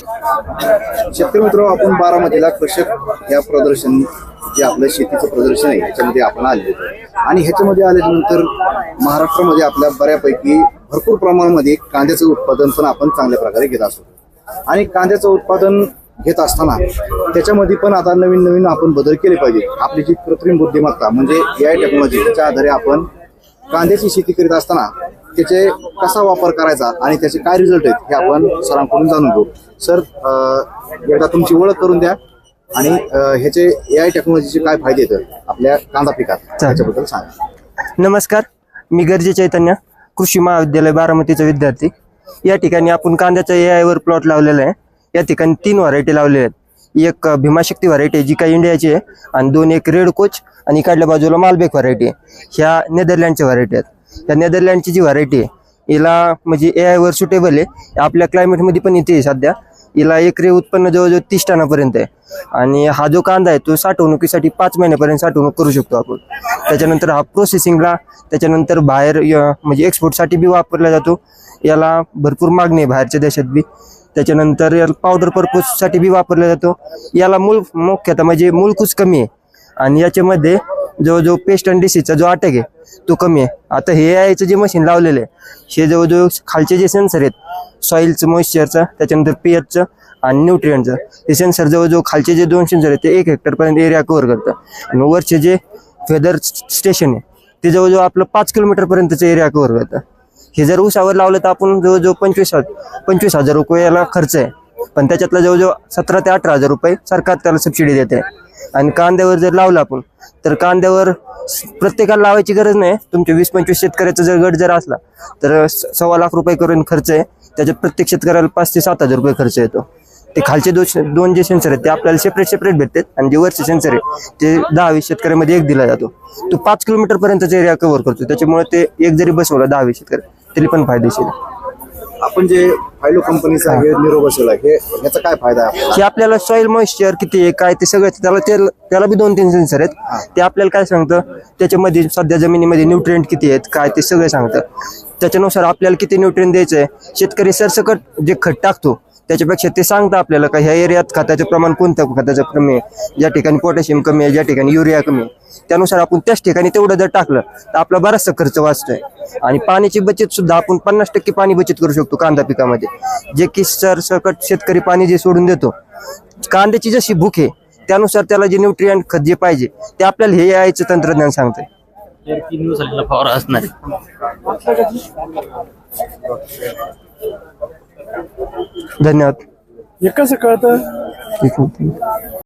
शेतकरी मित्र आपण बारामतीला कृषक या प्रदर्शन जे आपलं शेतीचं प्रदर्शन आहे ह्याच्यामध्ये आपण आले आणि ह्याच्यामध्ये आल्यानंतर महाराष्ट्रामध्ये आपल्या बऱ्यापैकी भरपूर प्रमाणामध्ये कांद्याचं उत्पादन पण आपण चांगल्या प्रकारे घेत असतो. आणि कांद्याचं उत्पादन घेत असताना त्याच्यामध्ये पण आता नवीन नवीन आपण बदल केले पाहिजे आपली जी कृत्रिम बुद्धिमत्ता म्हणजे ए आय टेक्नॉलॉजी याच्या आधारे आपण कांद्याची शेती करीत असताना त्याचे कसा वापर करायचा आणि त्याचे काय रिझल्ट आहेत हे आपण सरांकडून जाणून घेऊ. सर एकदा तुमची ओळख करून द्या आणि ह्याचे ए आय टेक्नॉलॉजीचे काय फायदे आहेत? आपल्या कांदा पिकात त्याच्याबद्दल सांगा. नमस्कार मी गरजे चैतन्य कृषी महाविद्यालय बारामतीचा विद्यार्थी. या ठिकाणी आपण कांद्याच्या ए आयवर प्लॉट लावलेला आहे. या ठिकाणी तीन व्हरायटी लावलेल्या आहेत. एक भीमाशक्ती व्हरायटी आहे जी काही इंडियाची आहे. आणि दोन एक रेड कोच आणि इकडल्या बाजूला मालबेक व्हरायटी आहे. ह्या नेदरलँडच्या व्हरायटी आहेत. या नेदरलँडची जी व्हरायटी आहे हिला म्हणजे ए आयवर सुटेबल आहे. आपल्या क्लायमेटमध्ये पण इथे आहे सध्या. हिला एकरी उत्पन्न जवळजवळ तीस टनापर्यंत आहे. आणि हा जो कांदा आहे तो साठवणुकीसाठी पाच महिन्यापर्यंत साठवणूक करू शकतो आपण. त्याच्यानंतर हा प्रोसेसिंगला त्याच्यानंतर बाहेर म्हणजे एक्सपोर्टसाठी बी वापरला जातो. याला भरपूर मागणी आहे बाहेरच्या देशात बी. त्याच्यानंतर याला पावडर पर्पजसाठी बी वापरला जातो. याला मूल मुख्यतः म्हणजे मूळकूच कमी आहे. आणि याच्यामध्ये जवळजवळ पेस्ट अँड डिसीजचा जो अटॅक आहे तो कमी आहे. आता हे आयचं जे मशीन लावलेलं आहे हे जवळजवळ खालचे जे सेन्सर आहेत सॉईलचं मॉइश्चरचं त्याच्यानंतर पीएचचं आणि न्यूट्रियनचं हे सेन्सर जवळजवळ खालचे जे दोन सेन्सर आहेत ते एक हेक्टरपर्यंत एरिया कव्हर करतं. आणि वरचे जे फेदर स्टेशन आहे ते जवळजवळ आपलं पाच किलोमीटरपर्यंतचं एरिया कव्हर करतं. हे जर ऊसावर लावलं तर आपण जवळजवळ पंचवीस हजार पंचवीस हजार रुपये याला खर्च आहे. पण त्याच्यातला जवळजवळ सतरा ते अठरा हजार रुपये सरकार त्याला सबसिडी देते. आणि कांद्यावर जर लावलं आपण तर कांद्यावर प्रत्येकाला लावायची गरज नाही. तुमच्या वीस पंचवीस शेतकऱ्याचा जर गट जर असला तर स- सव्वा लाख रुपये करून खर्च आहे. त्याच्यात प्रत्येक शेतकऱ्याला पाच ते सात हजार रुपये खर्च येतो. ते खालचे दोन दोन जे सेन्सर आहेत ते आपल्याला सेपरेट सेपरेट भेटतात. आणि जे वरचे सेन्सर आहे ते दहा वीस शेतकऱ्यामध्ये एक दिला जातो. तो पाच किलोमीटर पर्यंतचा एरिया कव्हर करतो. त्याच्यामुळे ते एक जरी बसवला दहा वीस शेतकरी तरी पण फायदेशीर आपण जे फायलो कंपनीचा हे. निरो बसवला हे ह्याचा काय फायदा आहे आपल्याला? की आपल्याला सॉइल मॉइश्चर किती आहे काय ते सगळं त्याला ते त्याला बी दोन तीन सेन्सर आहेत ते आपल्याला काय सांगतं त्याच्यामध्ये सध्या जमिनीमध्ये न्यूट्रिएंट किती आहेत काय ते सगळं सांगतं. त्याच्यानुसार आपल्याला किती न्यूट्रिएंट द्यायचं आहे शेतकरी सरसकट जे खत टाकतो त्याच्यापेक्षा ते सांगतं आपल्याला का ह्या एरियात खताचं प्रमाण कोणतं खताचं कमी आहे? ज्या ठिकाणी पोटॅशियम कमी आहे ज्या ठिकाणी युरिया कमी आहे. त्यानुसार आपण त्याच ठिकाणी तेवढं जर टाकलं तर आपला बराचसा खर्च वाचतोय. आणि पाण्याची बचत सुद्धा आपण पन्नास टक्के पाणी बचत करू शकतो कांदा पिकामध्ये. जे की सरसकट शेतकरी पाणी जे सोडून देतो कांद्याची जशी भूक आहे त्यानुसार त्याला जे न्यूट्रियंट खत जे पाहिजे ते आपल्याला हे यायचं तंत्रज्ञान सांगतंय. तर तीन दिवसाला फवारा असणार आहे. धन्यवाद. हे कसं कळतं.